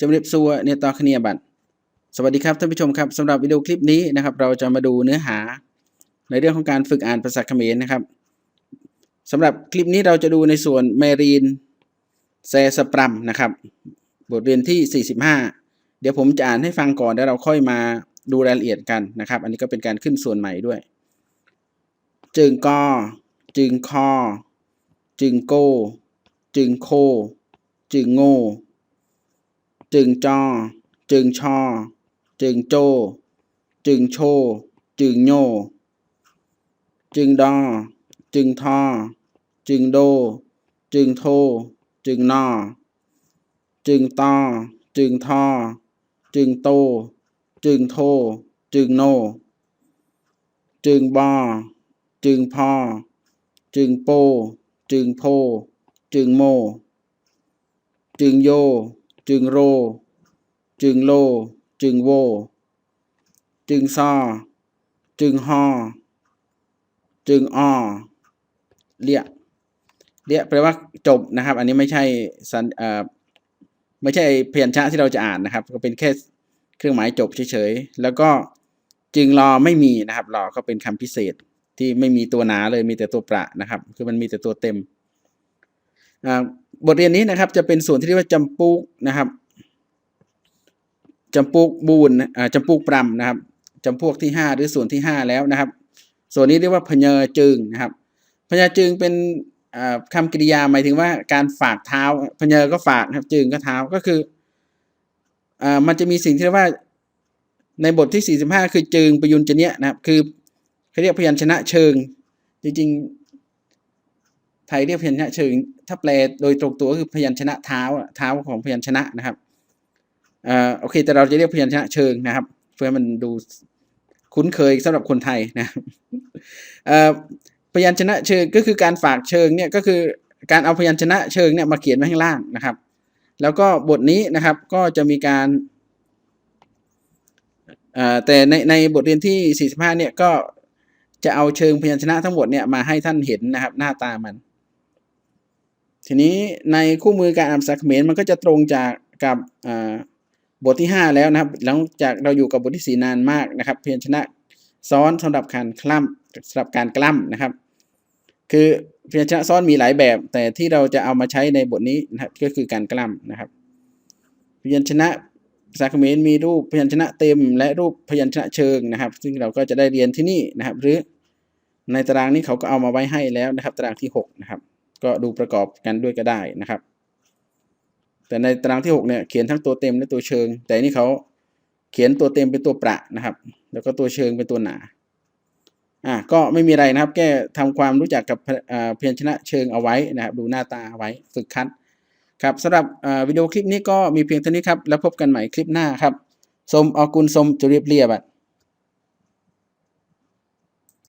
จำเรียบซัวเนี่ยต่อคเนียบัตสวัสดีครับท่านผู้ชมครับสำหรับวิดีโอคลิปนี้นะครับ เราจะมาดูเนื้อหา ในเรื่องของการฝึกอ่านภาษาเขมรนะครับสำหรับคลิปนี้เราจะดูในส่วนเมรีนแซสปรัมนะครับ บทเรียนที่ 45 เดี๋ยวผมจะอ่านให้ฟังก่อนแล้วเราค่อยมาดูรายละเอียดกันนะครับ อันนี้ก็เป็นการขึ้นส่วนใหม่ด้วย จึงกอจึงคอจึงโก จึงโค จึงโง่ จึงจอ จึงชอ จึงโจ จึงโช จึงโยจึงดอ จึงทอ จึงโด จึงโท จึงนอ จึงตอ จึงทอ จึงโต จึงโท จึงโน จึงบอ จึงพอ จึงโป จึงโพ จึงโม จึงโย จึงโร จึงโล จึงโว จึงซอ จึงฮอ จึงออเลียเลียแปลว่าจบนะครับ อันนี้ไม่ใช่สันเอ่อไม่ใช่เพียัญชะที่เราจะอ่านนะครับ ก็เป็นแค่เครื่องหมายจบเฉยๆ แล้วก็จึงรอไม่มีนะครับรอก็เป็นคำพิเศษที่ไม่มีตัวหนาเลยมีแต่ตัวประนะครับ คือมันมีแต่ตัวเต็ม บทเรียนนี้นะครับจะเป็นส่วนที่เรียกว่าจำปุกนะครับจำปุกบูนจำปุกปรำนะครับจำพวกที่ห้าหรือส่วนที่ห้าแล้วนะครับ ส่วนนี้เรียกว่าพเยอจึงนะครับพเยอจึงเป็นอ่าคำกริยาหมายถึงว่าการฝากเท้าพเยอก็ฝากนะครับจึงก็เท้าก็คืออมันจะมีสิ่งที่เรียกว่าในบทที่ 45 คือจึงประยุนจเนี้ยนะครับ คือเขาเรียกพยัญชนะเชิง จริงๆ ไทยเรียกพยัญชนะเชิง ถ้าแปลโดยตรงตัวก็คือพยัญชนะเท้าเท้าของพยัญชนะนะครับอ่าโอเค แต่เราจะเรียกพยัญชนะเชิงนะครับ เพื่อมันดูคุ้นเคยสำหรับคนไทยนะเอ่อพยัญชนะเชิงก็คือการฝากเชิงเนี่ยก็คือการเอาพยัญชนะเชิงเนี่ยมาเขียนไว้ข้างล่างนะครับ แล้วก็บทนี้นะครับก็จะมีการอ่อแต่ในในบทเรียนที่ 45เนี่ยก็จะเอาเชิงพยัญชนะทั้งหมดเนี่ยมาให้ท่านเห็นนะครับ หน้าตามัน ทีนี้ในคู่มือการอ่านภาษาเขมรมันก็จะตรงจากกับบทที่ 5 แล้วนะครับ หลังจากเราอยู่กับบทที่ 4 นานมากนะครับพยัญชนะซ้อนสำหรับการคล่ำสำหรับการกล้ำนะครับ คือพยัญชนะซ้อนมีหลายแบบ แต่ที่เราจะเอามาใช้ในบทนี้นะครับก็คือการกล้ำนะครับพยัญชนะภาษาเขมรมีรูปพยัญชนะเต็ม และรูปพยัญชนะเชิงนะครับ ซึ่งเราก็จะได้เรียนที่นี่นะครับ หรือในตารางนี้เขาก็เอามาไว้ให้แล้วนะครับ ตารางที่ 6 นะครับ ก็ดูประกอบกันด้วยก็ได้นะครับ แต่ในตารางที่6เนี่ยเขียนทั้งตัวเต็มและตัวเชิง แต่นี่เขาเขียนตัวเต็มเป็นตัวประนะครับ แล้วก็ตัวเชิงเป็นตัวหนาอ่าก็ไม่มีอะไรนะครับ แก้ทำความรู้จักกับอ่าพยัญชนะเชิงเอาไว้นะครับ ดูหน้าตาเอาไว้ฝึกคัดครับสำหรับวิดีโอคลิปนี้ก็มีเพียงเท่านี้ครับ แล้วพบกันใหม่คลิปหน้าครับ สมออกุลสมจุเรียบเรียบอะ